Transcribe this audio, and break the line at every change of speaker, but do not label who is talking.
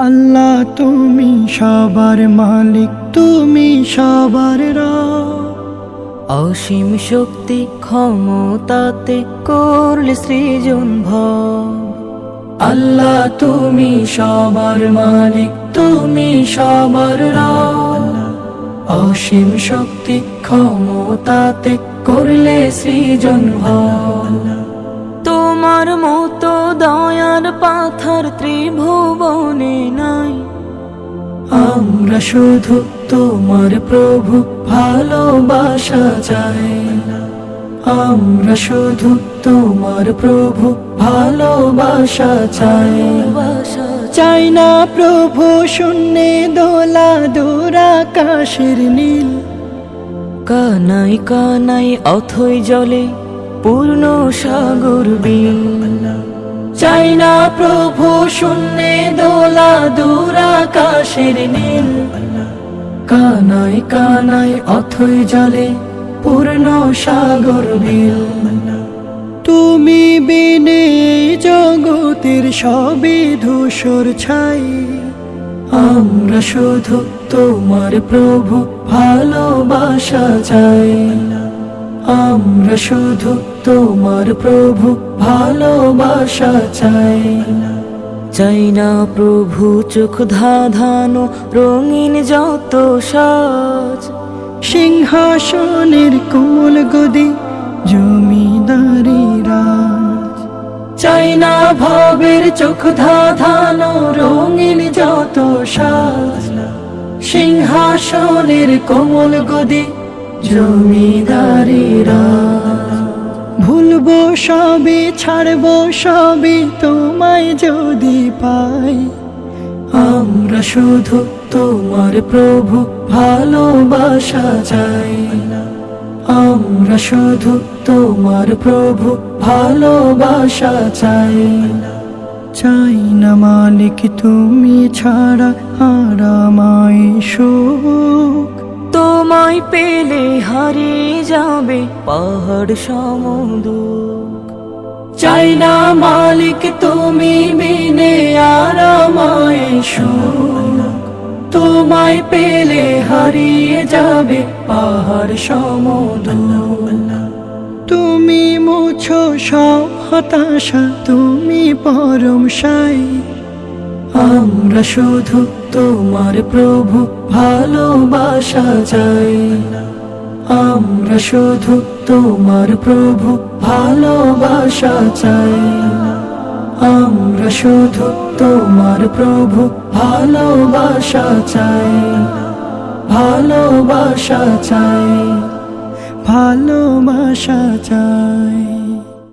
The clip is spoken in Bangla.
আল্লাহ তুমি সবার মালিক তুমি সবার
অসীম শক্তি ক্ষমতাতে করলে সৃজন ভব।
আল্লাহ তুমি সবার মালিক তুমি সবার অসীম শক্তি ক্ষমতাতে করলে সৃজন ভব।
তোমার মতো দয়ার পাথার ত্রিভুবনে
আমরা শুধু তোমার প্রভু, ভালোবাসা চাই। আমরা শুধু তোমার প্রভু, ভালোবাসা চাই। চাই না প্রভু, শূন্যে দোলা দূরাকাশের নীল।
কানাই কানাই অথই জলে পূর্ণ সাগর বিল।
চাই না প্রভু শূন্যে দোলা দূরাকাশের নীল। কানাই কানাই অথই জলে পূর্ণ সাগর বিল। তুমি বিনে জগতের সবই ধূসর ছাই। আমরা শুধু তোমার প্রভু ভালোবাসা চাই। আমরা শুধু তোমার প্রভু, ভালোবাসা চাই।
চাই না প্রভু, চোখ ধাধানো রঙিন যত সাজ।
সিংহাসনের কোমল গদি জমিদারি রাজ। চাই না ভবের চোখ ধাধানো রঙিন যত সাজ। সিংহাসনের কোমল গদি জমিদারি রাজ ভুলবো সবই, ছাড়বো সবই তোমায় যদি পাই। আমরা শুধু তোমার প্রভু, ভালোবাসা চাই। আমরা শুধু তোমার প্রভু, ভালোবাসা চাই। চাই না মালিক, তুমি ছাড়া আরামাই সুখ
তোমায় পেলে হারিয়ে যাবে পাহাড় সমুদ্র।
চাই না মালিক, তুমি বিনে আরামায় সুখ। তোমায় পেলে হারিয়ে যাবে পাহাড় সমুদ্র। তুমি মুছো সব হতাশা, তুমি পরম সাই। আমরা শুধু তোমার প্রভু, ভালোবাসা চাই। আমরা শুধু তোমার প্রভু, ভালোবাসা চাই। আমরা শুধু তোমার প্রভু, ভালোবাসা চাই। ভালোবাসা চাই। ভালোবাসা চাই।